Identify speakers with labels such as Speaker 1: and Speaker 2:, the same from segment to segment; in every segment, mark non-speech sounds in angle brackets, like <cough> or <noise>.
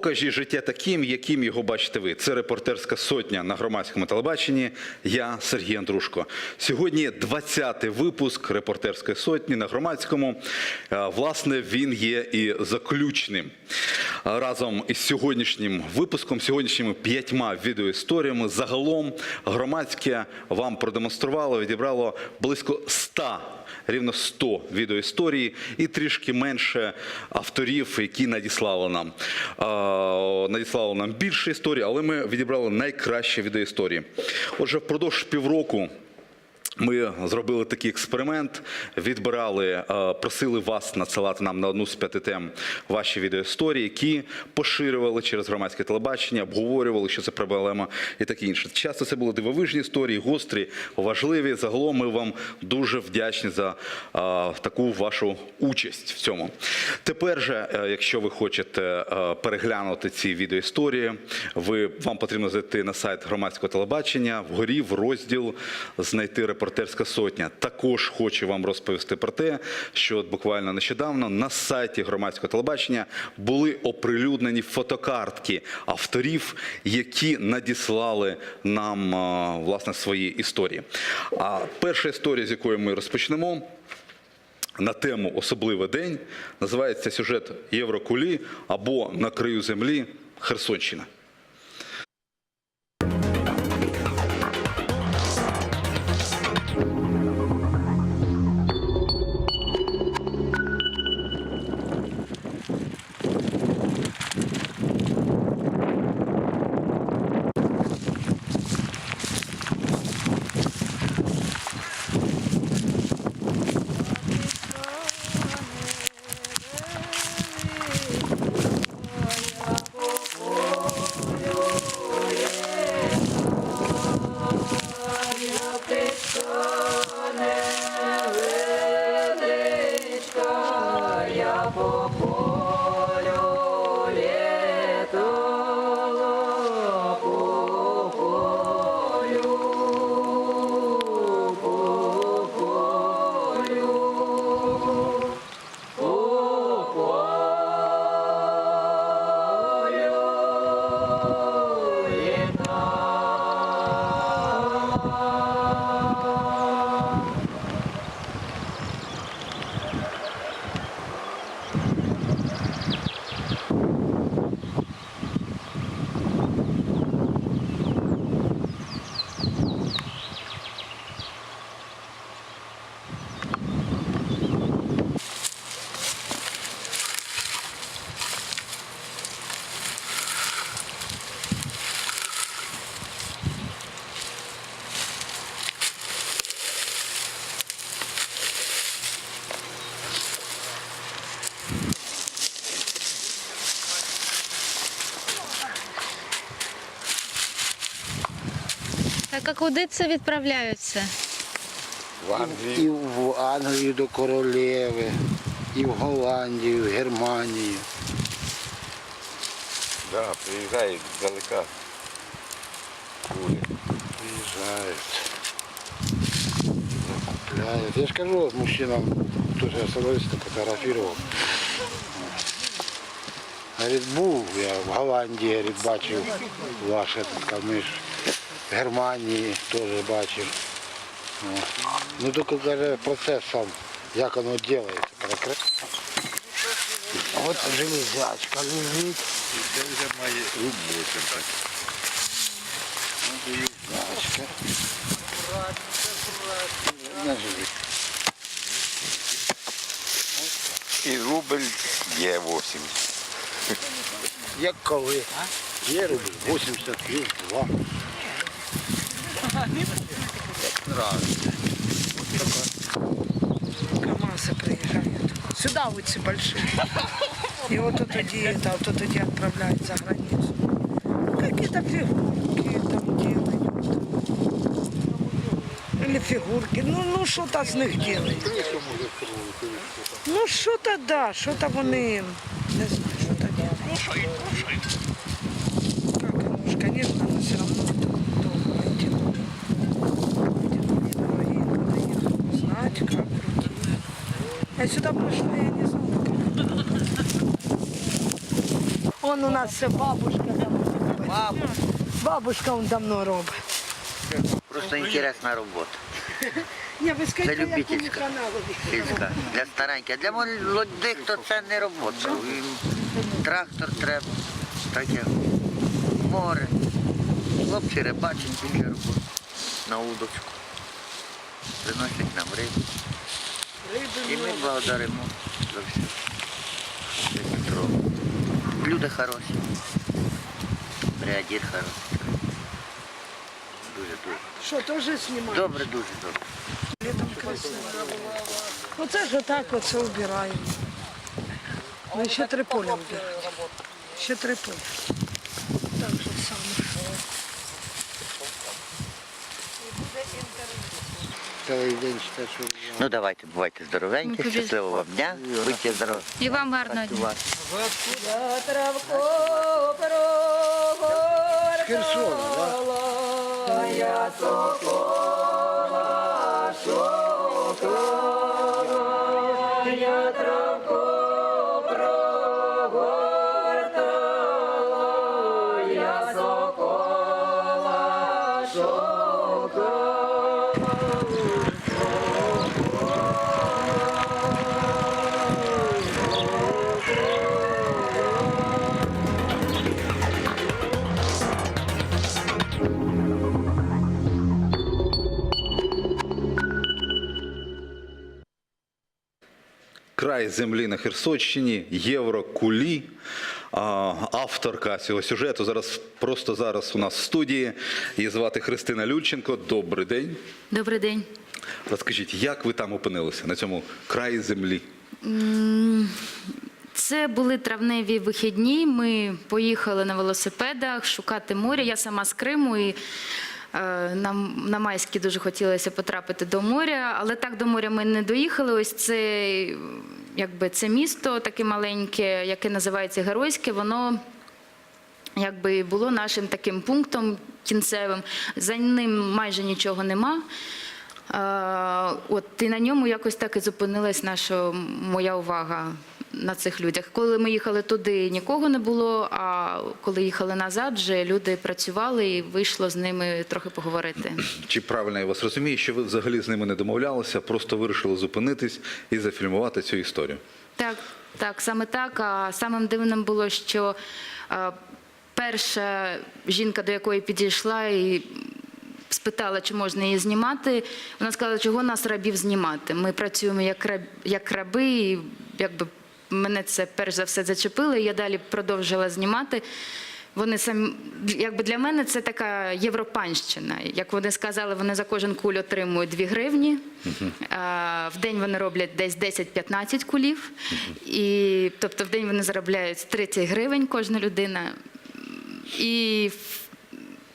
Speaker 1: Покажіть життя таким, яким його бачите ви. Це репортерська сотня на громадському телебаченні. Я Сергій Андрушко. Сьогодні 20-й випуск репортерської сотні на громадському. Е, Власне, він є і заключним. Разом із сьогоднішнім випуском, сьогоднішніми п'ятьма відеоісторіями, загалом громадське вам продемонструвало, відібрало близько 100 рівно 100 відеоісторій і трішки менше авторів, які надіслали нам. Надіслали нам більше історій, але ми відібрали найкращі відеоісторії. Отже, впродовж півроку. Ми зробили такий експеримент, відбирали, е, просили вас надсилати нам на одну з п'яти тем ваші відеоісторії, які поширювали через громадське телебачення, обговорювали, що це проблема і таке інше. Часто це були дивовижні історії, гострі, важливі. Загалом ми вам дуже вдячні за е, таку вашу участь в цьому. Тепер же, е, якщо ви хочете переглянути ці відеоісторії, ви вам потрібно зайти на сайт громадського телебачення, вгорі в розділ знайти репортерська сотня. Також хочу вам розповісти про те, що буквально нещодавно на сайті громадського телебачення були оприлюднені фотокартки авторів, які надіслали нам власне свої історії. А перша історія, з якої ми розпочнемо. На тему Особливий день називається сюжет Єврокулі або На краю землі Херсонщина.
Speaker 2: Так а куди це відправляються?
Speaker 3: В Англії. І в Англію до королеви, і в Голландію, і в Германію.
Speaker 4: Да, приїжджають здалека. Люди.
Speaker 3: Приїжджають. Закупляють. Я ж кажу мужчинам, тут я остановился, фотографував. Говорить, був я в Голландії, говорить, бачив ваш этот камиш. В Германії теж бачив. О. Ну тільки каже, процес сам, як воно робиться. перекре- От железячка лежить.
Speaker 4: Це вже має руб 8 так.
Speaker 3: Железячка. На живі.
Speaker 4: І рубль є 8.
Speaker 3: Як коли? Є рубль 80, є 2.
Speaker 5: КАМАЗы приезжают. Сюда эти большие. И вот тут иди, это, вот тут иди отправляют за границу. Какие-то фигурки там делают. Или фигурки. Ну, ну что-то с них делают. Ну, что-то да, что-то вони, не знаю, что-то делают. Как конечно, но все равно Я сюда пришла, я не знала, как. он у нас все бабушка давно робить. Бабушка он давно робить.
Speaker 6: Просто інтересна робота. <laughs>
Speaker 5: Ні, ви скажіть, якому
Speaker 6: любительська. Сільська. Для стареньких. Для молодих то це не робота. Трактор треба, таке море. Хлопці рибачать більше роботи на удочку. Приносять нам рибу. І ми благодаримо за все. Люди хороші. Бригадір хороший. Дуже дуже.
Speaker 5: Що, теж знімаєш?
Speaker 6: Добре, дуже добре.
Speaker 5: Літом красиво. Оце ж отак оце вбираємо. Ми ще три поля вбираємо. Ще три поля. Так же саме.
Speaker 3: Цілий день що
Speaker 6: Ну давайте, бувайте здоровенькі,
Speaker 2: Ну,
Speaker 6: щасливого вам дня, будьте здорові.
Speaker 2: І вам гарного дня.
Speaker 3: з Херсона,
Speaker 1: Край землі на Херсонщині, Єврокулі. Авторка цього сюжету зараз просто зараз у нас в студії. Її звати Христина Люченко. Добрий день.
Speaker 2: Добрий день.
Speaker 1: Розкажіть, як ви там опинилися на цьому краї землі?
Speaker 2: Це були травневі вихідні. Ми поїхали на велосипедах шукати море. Я сама з Криму і нам на майські дуже хотілося потрапити до моря, але так до моря ми не доїхали. Ось це, якби це місто таке маленьке, яке називається Геройське, воно якби було нашим таким пунктом кінцевим. За ним майже нічого нема. Е, От і на ньому якось так і зупинилась наша моя увага на цих людях. Коли ми їхали туди, нікого не було. А коли їхали назад, вже люди працювали і вийшло з ними трохи поговорити.
Speaker 1: Чи правильно я вас розумію, що ви взагалі з ними не домовлялися, просто вирішили зупинитись і зафільмувати цю історію?
Speaker 2: Так, так, саме так. А самим дивним було, що е, перша жінка, до якої підійшла і спитала, чи можна її знімати, вона сказала, чого нас рабів знімати. Ми працюємо як, раб, як раби, і якби мене це перш за все зачепило, і я далі продовжила знімати. Вони самі, якби для мене це така європанщина. Як вони сказали, вони за кожен куль отримують 2 гривні. А, В день вони роблять десь 10-15 кулів. І, тобто в день вони заробляють 30 гривень кожна людина. І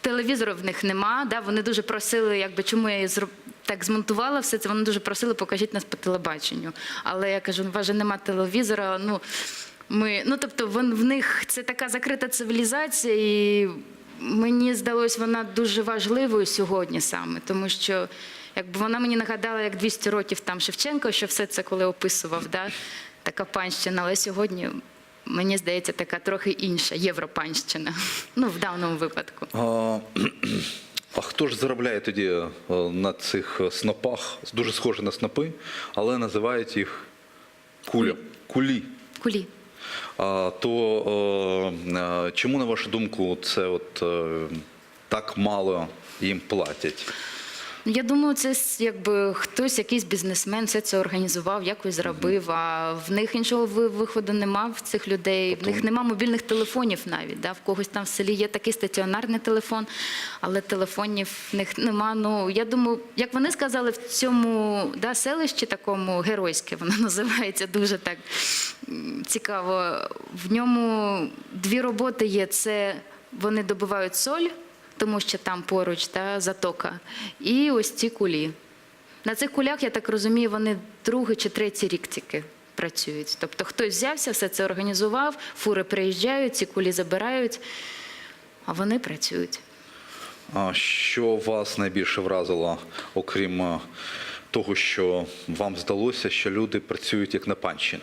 Speaker 2: телевізору в них нема. Да? Вони дуже просили, якби чому я її зроб... так змонтувала все це. Вони дуже просили, покажіть нас по телебаченню. Але я кажу, у вас же нема телевізора. Ну, ми... ну тобто вон, в них це така закрита цивілізація, і мені здалось, вона дуже важливою сьогодні саме, тому що. Якби вона мені нагадала, як 200 років там Шевченко, що все це коли описував, да? така панщина. Але сьогодні мені здається, така трохи інша європанщина. Ну, в даному випадку.
Speaker 1: А, а хто ж заробляє тоді е, на цих е, снопах? Дуже схоже на снопи, але називають їх куля. Кулі.
Speaker 2: Кулі.
Speaker 1: А, то е, е, чому, на вашу думку, це от так мало їм платять?
Speaker 2: Ну, Я думаю, це якби хтось, якийсь бізнесмен, все це організував, якось зробив. А в них іншого виходу нема в цих людей. В них нема мобільних телефонів навіть. Да? В когось там в селі є такий стаціонарний телефон, але телефонів в них нема. Ну я думаю, як вони сказали, в цьому да, селищі такому геройське воно <laughs> називається дуже так цікаво. В ньому дві роботи є: це вони добувають соль тому що там поруч та затока. І ось ці кулі. На цих кулях, я так розумію, вони другий чи третій рік тільки працюють. Тобто хтось взявся, все це організував, фури приїжджають, ці кулі забирають, а вони працюють.
Speaker 1: А що вас найбільше вразило, окрім е, того, що вам здалося, що люди працюють як на панщину?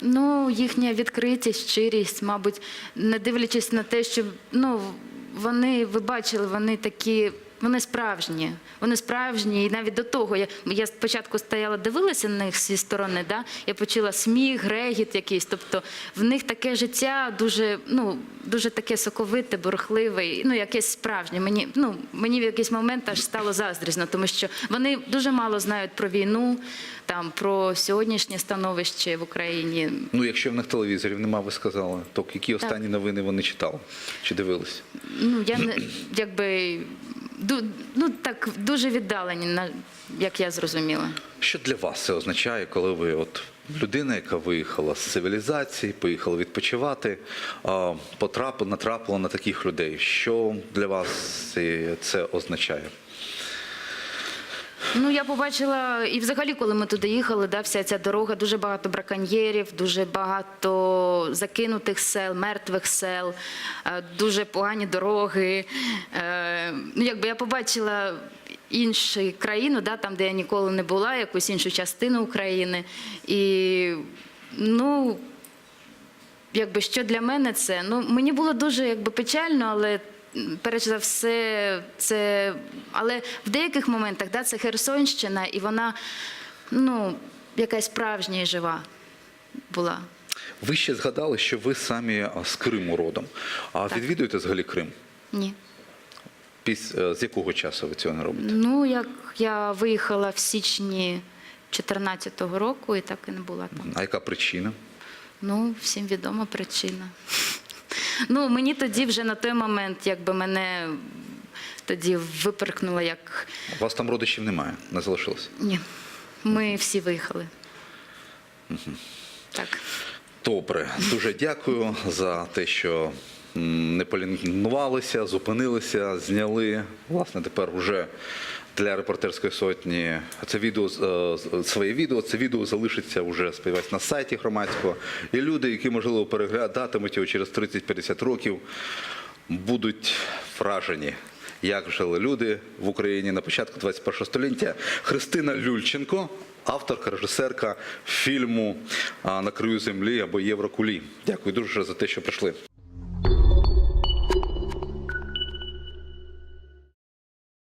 Speaker 2: Ну, їхня відкритість, щирість, мабуть, не дивлячись на те, що ну, вони, ви бачили, вони такі. Вони справжні, вони справжні, і навіть до того я, я спочатку стояла, дивилася на них зі сторони. Да? Я почула сміх, грегіт якийсь. Тобто в них таке життя дуже, ну, дуже таке соковите, бурхливе, ну якесь справжнє. Мені, ну, мені в якийсь момент аж стало заздрізно, тому що вони дуже мало знають про війну, там про сьогоднішнє становище в Україні.
Speaker 1: Ну, якщо в них телевізорів нема, ви сказали, то які останні новини вони читали чи дивились?
Speaker 2: Ну я не якби ну так дуже віддалені, як я зрозуміла.
Speaker 1: Що для вас це означає, коли ви от людина, яка виїхала з цивілізації, поїхала відпочивати, потрапила, натрапила на таких людей? Що для вас це означає?
Speaker 2: Ну я побачила, і взагалі, коли ми туди їхали, да, вся ця дорога, дуже багато браконьєрів, дуже багато закинутих сел, мертвих сел, е, дуже погані дороги. Е, Ну, якби я побачила іншу країну, да, там, де я ніколи не була, якусь іншу частину України. І ну, якби що для мене це? Ну мені було дуже якби печально, але перш за все, це але в деяких моментах да, це Херсонщина, і вона ну якась справжня і жива була.
Speaker 1: Ви ще згадали, що ви самі з Криму родом. А
Speaker 2: Так.
Speaker 1: відвідуєте взагалі Крим?
Speaker 2: Ні.
Speaker 1: Піс... е, З якого часу ви цього не робите?
Speaker 2: Ну як я виїхала в січні 2014 року, і так і не була там.
Speaker 1: А яка причина?
Speaker 2: Ну, всім відома причина. Ну, мені тоді вже на той момент, якби мене тоді виперкнуло як
Speaker 1: У вас там родичів немає, не залишилось?
Speaker 2: ні. Ми всі виїхали. Так.
Speaker 1: Добре, дуже дякую за те, що м, не полінувалися, зупинилися, зняли. Власне, тепер вже для репортерської сотні це відео е, своє відео. Це відео залишиться вже сподіваюсь, на сайті громадського. І люди, які можливо переглядатимуть його через 30-50 років, будуть вражені. Як жили люди в Україні на початку 21 століття? Христина Люльченко, авторка, режисерка фільму На краю землі або Єврокулі. Дякую дуже за те, що прийшли.